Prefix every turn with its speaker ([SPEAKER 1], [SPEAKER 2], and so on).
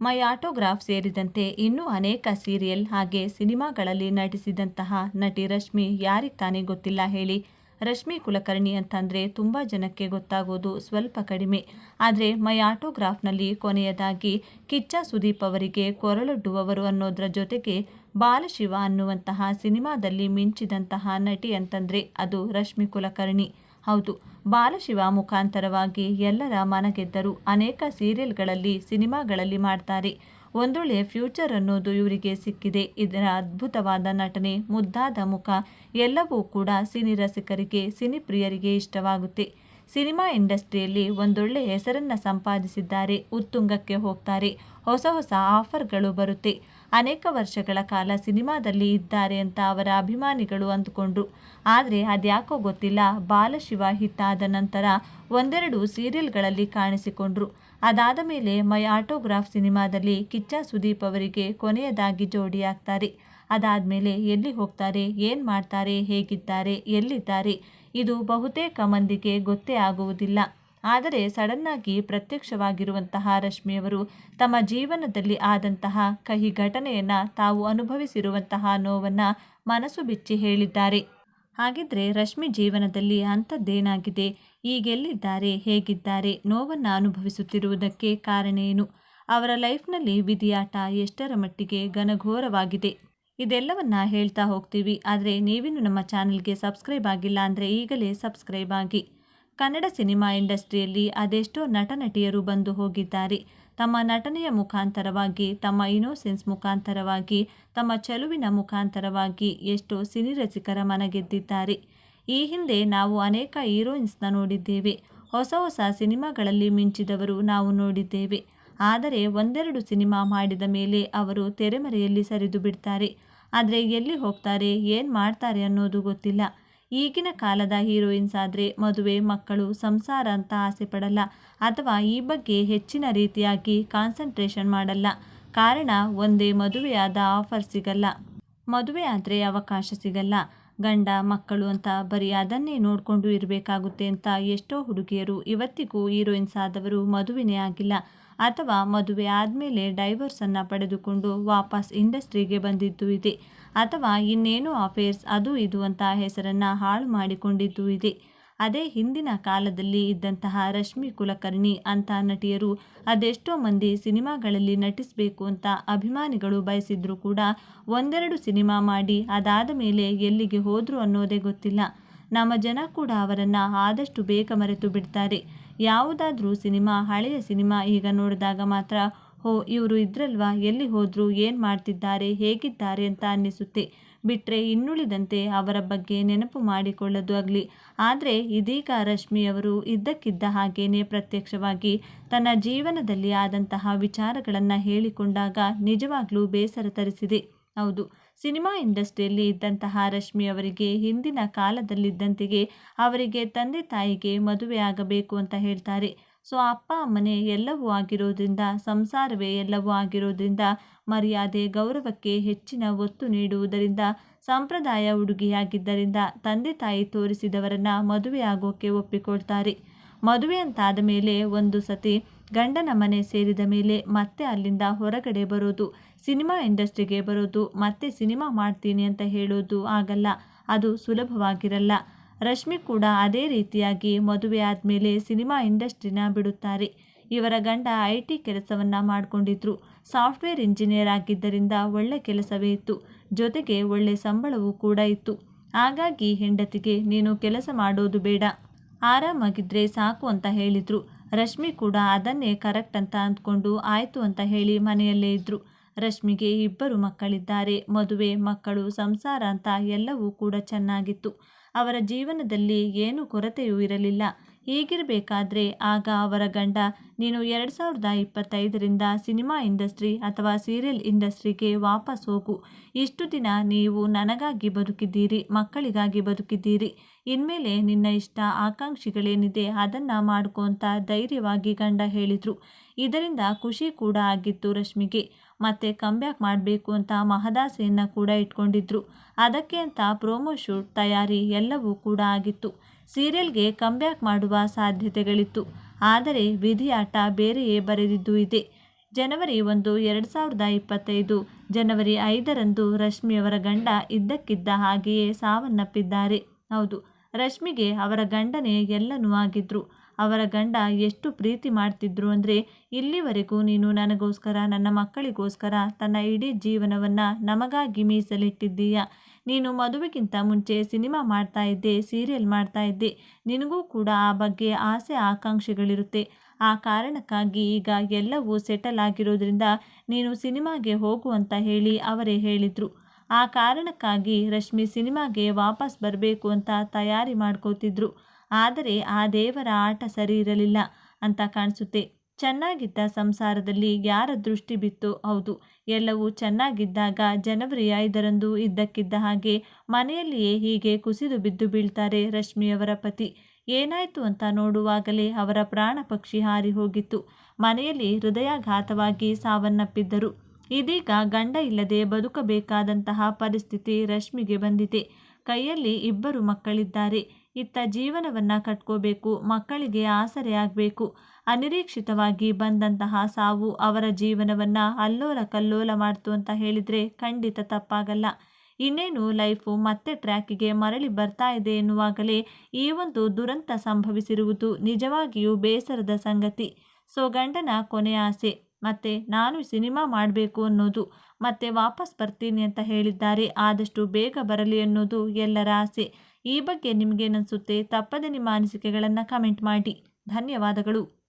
[SPEAKER 1] ಮೈ autograph ಸೇರಿದಂತೆ ಇನ್ನೂ ಅನೇಕ ಸೀರಿಯಲ್ ಹಾಗೆ ಸಿನಿಮಾಗಳಲ್ಲಿ ನಟಿಸಿದಂತಹ ನಟಿ ರಶ್ಮಿ ಯಾರಿಗೆ ತಾನೇ ಗೊತ್ತಿಲ್ಲ ಹೇಳಿ. ರಶ್ಮಿ ಕುಲಕರ್ಣಿ ಅಂತಂದರೆ ತುಂಬ ಜನಕ್ಕೆ ಗೊತ್ತಾಗೋದು ಸ್ವಲ್ಪ ಕಡಿಮೆ. ಆದರೆ ಮೈ ಆಟೋಗ್ರಾಫ್ನಲ್ಲಿ ಕೊನೆಯದಾಗಿ ಕಿಚ್ಚ ಸುದೀಪ್ ಅವರಿಗೆ ಕೊರಳೊಡ್ಡುವವರು ಅನ್ನೋದರ ಜೊತೆಗೆ ಬಾಲಶಿವ ಅನ್ನುವಂತಹ ಸಿನಿಮಾದಲ್ಲಿ ಮಿಂಚಿದಂತಹ ನಟಿ ಅಂತಂದರೆ ಅದು ರಶ್ಮಿ ಕುಲಕರ್ಣಿ. ಹೌದು. ಬಾಲಶಿವ ಮುಖಾಂತರವಾಗಿ ಎಲ್ಲರ ಮನಗೆದ್ದರು ಅನೇಕ ಸೀರಿಯಲ್ಗಳಲ್ಲಿ, ಸಿನಿಮಾಗಳಲ್ಲಿ ಮಾಡ್ತಾರೆ. ಒಂದೊಳ್ಳೆ ಫ್ಯೂಚರ್ ಅನ್ನೋದು ಇವರಿಗೆ ಸಿಕ್ಕಿದೆ. ಇದರ ಅದ್ಭುತವಾದ ನಟನೆ, ಮುದ್ದಾದ ಮುಖ ಎಲ್ಲವೂ ಕೂಡ ಸಿನಿ ರಸಿಕರಿಗೆ, ಸಿನಿ ಪ್ರಿಯರಿಗೆ ಇಷ್ಟವಾಗುತ್ತೆ. ಸಿನಿಮಾ ಇಂಡಸ್ಟ್ರಿಯಲ್ಲಿ ಒಂದೊಳ್ಳೆ ಹೆಸರನ್ನು ಸಂಪಾದಿಸಿದ್ದಾರೆ. ಉತ್ತುಂಗಕ್ಕೆ ಹೋಗ್ತಾರೆ. ಹೊಸ ಹೊಸ ಆಫರ್ಗಳು ಬರುತ್ತೆ. ಅನೇಕ ವರ್ಷಗಳ ಕಾಲ ಸಿನಿಮಾದಲ್ಲಿ ಇದ್ದಾರೆ ಅಂತ ಅವರ ಅಭಿಮಾನಿಗಳು ಅಂದುಕೊಂಡ್ರು ಆದರೆ ಅದ್ಯಾಕೋ ಗೊತ್ತಿಲ್ಲ. ಬಾಲಶಿವ ಹಿಟ್ ಆದ ನಂತರ ಒಂದೆರಡು ಸೀರಿಯಲ್ಗಳಲ್ಲಿ ಕಾಣಿಸಿಕೊಂಡ್ರು. ಅದಾದ ಮೇಲೆ ಮೈ ಆಟೋಗ್ರಾಫ್ ಸಿನಿಮಾದಲ್ಲಿ ಕಿಚ್ಚ ಸುದೀಪ್ ಅವರಿಗೆ ಕೊನೆಯದಾಗಿ ಜೋಡಿಯಾಗ್ತಾರೆ ಅದಾದಮೇಲೆ ಎಲ್ಲಿ ಹೋಗ್ತಾರೆ, ಏನು ಮಾಡ್ತಾರೆ, ಹೇಗಿದ್ದಾರೆ, ಎಲ್ಲಿದ್ದಾರೆ ಇದು ಬಹುತೇಕ ಮಂದಿಗೆ ಗೊತ್ತೇ ಆಗುವುದಿಲ್ಲ. ಆದರೆ ಸಡನ್ನಾಗಿ ಪ್ರತ್ಯಕ್ಷವಾಗಿರುವಂತಹ ರಶ್ಮಿಯವರು ತಮ್ಮ ಜೀವನದಲ್ಲಿ ಆದಂತಹ ಕಹಿ ಘಟನೆಯನ್ನು ತಾವು ಅನುಭವಿಸಿರುವಂತಹ ನೋವನ್ನು ಮನಸ್ಸು ಬಿಚ್ಚಿ ಹೇಳಿದ್ದಾರೆ. ಹಾಗಿದ್ರೆ ರಶ್ಮಿ ಜೀವನದಲ್ಲಿ ಅಂಥದ್ದೇನಾಗಿದೆ? ಈಗೆಲ್ಲಿದ್ದಾರೆ ಹೇಗಿದ್ದಾರೆ? ನೋವನ್ನು ಅನುಭವಿಸುತ್ತಿರುವುದಕ್ಕೆ ಕಾರಣ ಏನು? ಅವರ ಲೈಫ್ನಲ್ಲಿ ವಿಧಿಯಾಟ ಎಷ್ಟರ ಮಟ್ಟಿಗೆ ಘನಘೋರವಾಗಿದೆ? ಇದೆಲ್ಲವನ್ನ ಹೇಳ್ತಾ ಹೋಗ್ತೀವಿ. ಆದರೆ ನೀವಿನ್ನು ನಮ್ಮ ಚಾನಲ್ಗೆ ಸಬ್ಸ್ಕ್ರೈಬ್ ಆಗಿಲ್ಲ ಅಂದರೆ ಈಗಲೇ ಸಬ್ಸ್ಕ್ರೈಬ್ ಆಗಿ. ಕನ್ನಡ ಸಿನಿಮಾ ಇಂಡಸ್ಟ್ರಿಯಲ್ಲಿ ಅದೆಷ್ಟೋ ನಟ ನಟಿಯರು ಬಂದು ಹೋಗಿದ್ದಾರೆ. ತಮ್ಮ ನಟನೆಯ ಮುಖಾಂತರವಾಗಿ, ತಮ್ಮ ಇನೋಸೆನ್ಸ್ ಮುಖಾಂತರವಾಗಿ, ತಮ್ಮ ಚೆಲುವಿನ ಮುಖಾಂತರವಾಗಿ ಎಷ್ಟೋ ಸಿನಿ ರಸಿಕರ ಮನಗೆದ್ದಿದ್ದಾರೆ. ಈ ಹಿಂದೆ ನಾವು ಅನೇಕ ಹೀರೋಯಿನ್ಸ್ನ ನೋಡಿದ್ದೇವೆ. ಹೊಸ ಹೊಸ ಸಿನಿಮಾಗಳಲ್ಲಿ ಮಿಂಚಿದವರು ನಾವು ನೋಡಿದ್ದೇವೆ. ಆದರೆ ಒಂದೆರಡು ಸಿನಿಮಾ ಮಾಡಿದ ಮೇಲೆ ಅವರು ತೆರೆಮರೆಯಲ್ಲಿ ಸರಿದು ಬಿಡ್ತಾರೆ. ಆದರೆ ಎಲ್ಲಿ ಹೋಗ್ತಾರೆ, ಏನು ಮಾಡ್ತಾರೆ ಅನ್ನೋದು ಗೊತ್ತಿಲ್ಲ. ಈಗಿನ ಕಾಲದ ಹೀರೋಯಿನ್ಸ್ ಆದರೆ ಮದುವೆ, ಮಕ್ಕಳು, ಸಂಸಾರ ಅಂತ ಆಸೆ ಪಡಲ್ಲ. ಅಥವಾ ಈ ಬಗ್ಗೆ ಹೆಚ್ಚಿನ ರೀತಿಯಾಗಿ ಕಾನ್ಸಂಟ್ರೇಷನ್ ಮಾಡಲ್ಲ. ಕಾರಣ ಒಂದೇ ಮದುವೆಯಾದ ಆಫರ್ ಸಿಗಲ್ಲ. ಮದುವೆ ಆದರೆ ಅವಕಾಶ ಸಿಗಲ್ಲ. ಗಂಡ, ಮಕ್ಕಳು ಅಂತ ಬರೀ ಅದನ್ನೇ ನೋಡಿಕೊಂಡು ಇರಬೇಕಾಗುತ್ತೆ ಅಂತ ಎಷ್ಟೋ ಹುಡುಗಿಯರು ಇವತ್ತಿಗೂ ಹೀರೋಯಿನ್ಸ್ ಆದವರು ಮದುವೆನೇ ಆಗಿಲ್ಲ. ಅಥವಾ ಮದುವೆ ಆದಮೇಲೆ ಡೈವರ್ಸನ್ನು ಪಡೆದುಕೊಂಡು ವಾಪಸ್ ಇಂಡಸ್ಟ್ರಿಗೆ ಬಂದಿದ್ದು ಇದೆ. ಅಥವಾ ಇನ್ನೇನು ಅಫೇರ್ಸ್ ಅದು ಇದು ಅಂತ ಹೆಸರನ್ನು ಹಾಳು ಮಾಡಿಕೊಂಡಿದ್ದು ಇದೆ. ಅದೇ ಹಿಂದಿನ ಕಾಲದಲ್ಲಿ ಇದ್ದಂತಹ ರಶ್ಮಿ ಕುಲಕರ್ಣಿ ಅಂತ ನಟಿಯರು ಅದೆಷ್ಟೋ ಮಂದಿ ಸಿನಿಮಾಗಳಲ್ಲಿ ನಟಿಸಬೇಕು ಅಂತ ಅಭಿಮಾನಿಗಳು ಬಯಸಿದ್ರು ಕೂಡ ಒಂದೆರಡು ಸಿನಿಮಾ ಮಾಡಿ ಅದಾದ ಮೇಲೆ ಎಲ್ಲಿಗೆ ಹೋದರು ಅನ್ನೋದೇ ಗೊತ್ತಿಲ್ಲ. ನಮ್ಮ ಜನ ಕೂಡ ಅವರನ್ನು ಆದಷ್ಟು ಬೇಗ ಮರೆತು ಬಿಡ್ತಾರೆ. ಯಾವುದಾದ್ರೂ ಸಿನಿಮಾ, ಹಳೆಯ ಸಿನಿಮಾ ಈಗ ನೋಡಿದಾಗ ಮಾತ್ರ, ಹೋ, ಇವರು ಇದ್ರಲ್ವಾ? ಎಲ್ಲಿ ಹೋದರು? ಏನು ಮಾಡ್ತಿದ್ದಾರೆ? ಹೇಗಿದ್ದಾರೆ? ಅಂತ ಅನ್ನಿಸುತ್ತೆ. ಬಿಟ್ಟರೆ ಇನ್ನುಳಿದಂತೆ ಅವರ ಬಗ್ಗೆ ನೆನಪು ಮಾಡಿಕೊಳ್ಳೋದು ಆಗಲಿ ಆದರೆ ಇದೀಗ ರಶ್ಮಿಯವರು ಇದ್ದಕ್ಕಿದ್ದ ಹಾಗೇನೆ ಪ್ರತ್ಯಕ್ಷವಾಗಿ ತನ್ನ ಜೀವನದಲ್ಲಿ ಆದಂತಹ ವಿಚಾರಗಳನ್ನು ಹೇಳಿಕೊಂಡಾಗ ನಿಜವಾಗ್ಲೂ ಬೇಸರ ತರಿಸಿದೆ. ಹೌದು. ಸಿನಿಮಾ ಇಂಡಸ್ಟ್ರಿಯಲ್ಲಿ ಇದ್ದಂತಹ ರಶ್ಮಿ ಅವರಿಗೆ ಹಿಂದಿನ ಕಾಲದಲ್ಲಿದ್ದಂತೆಯೇ ಅವರಿಗೆ ತಂದೆ ತಾಯಿಗೆ ಮದುವೆ ಆಗಬೇಕು ಅಂತ ಹೇಳ್ತಾರೆ. ಸೊ, ಅಪ್ಪ, ಅಮ್ಮನೆ ಎಲ್ಲವೂ ಆಗಿರೋದ್ರಿಂದ, ಸಂಸಾರವೇ ಎಲ್ಲವೂ ಆಗಿರೋದ್ರಿಂದ ಮರ್ಯಾದೆ, ಗೌರವಕ್ಕೆ ಹೆಚ್ಚಿನ ಒತ್ತು ನೀಡುವುದರಿಂದ, ಸಂಪ್ರದಾಯ ಹುಡುಗಿಯಾಗಿದ್ದರಿಂದ ತಂದೆ ತಾಯಿ ತೋರಿಸಿದವರನ್ನ ಮದುವೆ ಆಗೋಕೆ ಒಪ್ಪಿಕೊಳ್ತಾರೆ. ಮದುವೆ ಅಂತಾದ ಮೇಲೆ ಒಂದು ಸತಿ ಗಂಡನ ಮನೆ ಸೇರಿದ ಮೇಲೆ ಮತ್ತೆ ಅಲ್ಲಿಂದ ಹೊರಗಡೆ ಬರೋದು. ಸಿನಿಮಾ ಇಂಡಸ್ಟ್ರಿಗೆ ಬರೋದು. ಮತ್ತೆ ಸಿನಿಮಾ ಮಾಡ್ತೀನಿ ಅಂತ ಹೇಳೋದು ಆಗಲ್ಲ. ಅದು ಸುಲಭವಾಗಿರಲ್ಲ. ರಶ್ಮಿ ಕೂಡ ಅದೇ ರೀತಿಯಾಗಿ ಮದುವೆ ಆದಮೇಲೆ ಸಿನಿಮಾ ಇಂಡಸ್ಟ್ರಿನ ಬಿಡುತ್ತಾರೆ. ಇವರ ಗಂಡ ಐ ಟಿ ಕೆಲಸವನ್ನು ಮಾಡಿಕೊಂಡಿದ್ರು. ಸಾಫ್ಟ್ವೇರ್ ಇಂಜಿನಿಯರ್ ಆಗಿದ್ದರಿಂದ ಒಳ್ಳೆ ಕೆಲಸವೇ ಇತ್ತು. ಜೊತೆಗೆ ಒಳ್ಳೆ ಸಂಬಳವೂ ಕೂಡ ಇತ್ತು. ಹಾಗಾಗಿ ಹೆಂಡತಿಗೆ ನೀನು ಕೆಲಸ ಮಾಡೋದು ಬೇಡ. ಆರಾಮಾಗಿದ್ದರೆ ಸಾಕು ಅಂತ ಹೇಳಿದರು. ರಶ್ಮಿ ಕೂಡ ಅದನ್ನೇ ಕರೆಕ್ಟ್ ಅಂತ ಅಂದ್ಕೊಂಡು ಆಯಿತು ಅಂತ ಹೇಳಿ ಮನೆಯಲ್ಲೇ ಇದ್ದರು ರಶ್ಮಿಗೆ ಇಬ್ಬರು ಮಕ್ಕಳಿದ್ದಾರೆ. ಮದುವೆ, ಮಕ್ಕಳು, ಸಂಸಾರ ಅಂತ ಎಲ್ಲವೂ ಕೂಡ ಚೆನ್ನಾಗಿತ್ತು. ಅವರ ಜೀವನದಲ್ಲಿ ಏನೂ ಕೊರತೆಯೂ ಇರಲಿಲ್ಲ. ಹೀಗಿರಬೇಕಾದ್ರೆ ಆಗ ಅವರ ಗಂಡ, ನೀನು ಎರಡು ಸಾವಿರದ ಇಪ್ಪತ್ತೈದರಿಂದ ಸಿನಿಮಾ ಇಂಡಸ್ಟ್ರಿ ಅಥವಾ ಸೀರಿಯಲ್ ಇಂಡಸ್ಟ್ರಿಗೆ ವಾಪಸ್ ಹೋಗು. ಇಷ್ಟು ದಿನ ನೀವು ನನಗಾಗಿ ಬದುಕಿದ್ದೀರಿ, ಮಕ್ಕಳಿಗಾಗಿ ಬದುಕಿದ್ದೀರಿ. ಇನ್ಮೇಲೆ ನಿನ್ನ ಇಷ್ಟ ಆಕಾಂಕ್ಷಿಗಳೇನಿದೆ ಅದನ್ನು ಮಾಡ್ಕೊಂತ ಧೈರ್ಯವಾಗಿ ಗಂಡ ಹೇಳಿದರು. ಇದರಿಂದ ಖುಷಿ ಕೂಡ ಆಗಿತ್ತು ರಶ್ಮಿಗೆ. ಮತ್ತೆ ಕಂಬ್ಯಾಕ್ ಮಾಡಬೇಕು ಅಂತ ಮಹದಾಸೆಯನ್ನು ಕೂಡ ಇಟ್ಕೊಂಡಿದ್ರು. ಅದಕ್ಕೆ ಅಂತ ಪ್ರೋಮೋ ಶೂಟ್ ತಯಾರಿ ಎಲ್ಲವೂ ಕೂಡ ಆಗಿತ್ತು. ಸೀರಿಯಲ್ಗೆ ಕಂಬ್ಯಾಕ್ ಮಾಡುವ ಸಾಧ್ಯತೆಗಳಿತ್ತು. ಆದರೆ ವಿಧಿಯಾಟ ಬೇರೆಯೇ ಬರೆದಿದ್ದು ಇದೆ. ಜನವರಿ ಒಂದು, ಎರಡು ಸಾವಿರದ ಇಪ್ಪತ್ತೈದು, ಜನವರಿ ಐದರಂದು ರಶ್ಮಿಯವರ ಗಂಡ ಇದ್ದಕ್ಕಿದ್ದ ಹಾಗೆಯೇ ಸಾವನ್ನಪ್ಪಿದ್ದಾರೆ. ಹೌದು, ರಶ್ಮಿಗೆ ಅವರ ಗಂಡನೇ ಎಲ್ಲನೂ ಆಗಿದ್ರು. ಅವರ ಗಂಡ ಎಷ್ಟು ಪ್ರೀತಿ ಮಾಡ್ತಿದ್ರು ಅಂದರೆ ಇಲ್ಲಿವರೆಗೂ ನೀನು ನನಗೋಸ್ಕರ, ನನ್ನ ಮಕ್ಕಳಿಗೋಸ್ಕರ ತನ್ನ ಇಡೀ ಜೀವನವನ್ನು ನಮಗಾಗಿ ಮೀಸಲಿಟ್ಟಿದ್ದೀಯ. ನೀನು ಮದುವೆಗಿಂತ ಮುಂಚೆ ಸಿನಿಮಾ ಮಾಡ್ತಾ ಇದ್ದೆ, ಸೀರಿಯಲ್ ಮಾಡ್ತಾ ಇದ್ದೆ. ನಿನಗೂ ಕೂಡ ಆ ಬಗ್ಗೆ ಆಸೆ ಆಕಾಂಕ್ಷೆಗಳಿರುತ್ತೆ. ಆ ಕಾರಣಕ್ಕಾಗಿ ಈಗ ಎಲ್ಲವೂ ಸೆಟಲ್ ಆಗಿರೋದ್ರಿಂದ ನೀನು ಸಿನಿಮಾಗೆ ಹೋಗು ಅಂತ ಹೇಳಿ ಅವರೇ ಹೇಳಿದರು. ಆ ಕಾರಣಕ್ಕಾಗಿ ರಶ್ಮಿ ಸಿನಿಮಾಗೆ ವಾಪಸ್ ಬರಬೇಕು ಅಂತ ತಯಾರಿ ಮಾಡ್ಕೋತಿದ್ರು. ಆದರೆ ಆ ದೇವರ ಆಟ ಸರಿ ಇರಲಿಲ್ಲ ಅಂತ ಕಾಣಿಸುತ್ತೆ. ಚೆನ್ನಾಗಿದ್ದ ಸಂಸಾರದಲ್ಲಿ ಯಾರ ದೃಷ್ಟಿ ಬಿತ್ತು ಹೌದು. ಎಲ್ಲವೂ ಚೆನ್ನಾಗಿದ್ದಾಗ ಜನವರಿ ಐದರಂದು ಇದ್ದಕ್ಕಿದ್ದ ಹಾಗೆ ಮನೆಯಲ್ಲಿಯೇ ಹೀಗೆ ಕುಸಿದು ಬಿದ್ದು ಬೀಳ್ತಾರೆ ರಶ್ಮಿಯವರ ಪತಿ. ಏನಾಯಿತು ಅಂತ ನೋಡುವಾಗಲೇ ಅವರ ಪ್ರಾಣ ಪಕ್ಷಿ ಹಾರಿ ಹೋಗಿತ್ತು. ಮನೆಯಲ್ಲಿ ಹೃದಯಾಘಾತವಾಗಿ ಸಾವನ್ನಪ್ಪಿದ್ದರು. ಇದೀಗ ಗಂಡ ಇಲ್ಲದೆ ಬದುಕಬೇಕಾದಂತಹ ಪರಿಸ್ಥಿತಿ ರಶ್ಮಿಗೆ ಬಂದಿದೆ. ಕೈಯಲ್ಲಿ ಇಬ್ಬರು ಮಕ್ಕಳಿದ್ದಾರೆ. ಇತ್ತ ಜೀವನವನ್ನು ಕಟ್ಕೋಬೇಕು, ಮಕ್ಕಳಿಗೆ ಆಸರೆಯಾಗಬೇಕು. ಅನಿರೀಕ್ಷಿತವಾಗಿ ಬಂದಂತಹ ಸಾವು ಅವರ ಜೀವನವನ್ನು ಅಲ್ಲೋಲ ಕಲ್ಲೋಲ ಮಾಡ್ತು ಅಂತ ಹೇಳಿದರೆ ಖಂಡಿತ ತಪ್ಪಾಗಲ್ಲ. ಇನ್ನೇನು ಲೈಫು ಮತ್ತೆ ಟ್ರ್ಯಾಕಿಗೆ ಮರಳಿ ಬರ್ತಾ ಇದೆ ಎನ್ನುವಾಗಲೇ ಈ ಒಂದು ದುರಂತ ಸಂಭವಿಸಿರುವುದು ನಿಜವಾಗಿಯೂ ಬೇಸರದ ಸಂಗತಿ. ಸೊ ಗಂಡನ ಕೊನೆಯ ಆಸೆ. ಮತ್ತೆ ನಾನು ಸಿನಿಮಾ ಮಾಡಬೇಕು ಅನ್ನೋದು ಮತ್ತೆ ವಾಪಸ್ ಬರ್ತೀನಿ ಅಂತ ಹೇಳಿದ್ದಾರೆ. ಆದಷ್ಟು ಬೇಗ ಬರಲಿ ಅನ್ನೋದು ಎಲ್ಲರ ಆಸೆ. ಈ ಬಗ್ಗೆ ನಿಮಗೇನನ್ಸುತ್ತೆ ತಪ್ಪದೆ ನಿಮ್ಮ ಅನಿಸಿಕೆಗಳನ್ನು ಕಮೆಂಟ್ ಮಾಡಿ. ಧನ್ಯವಾದಗಳು.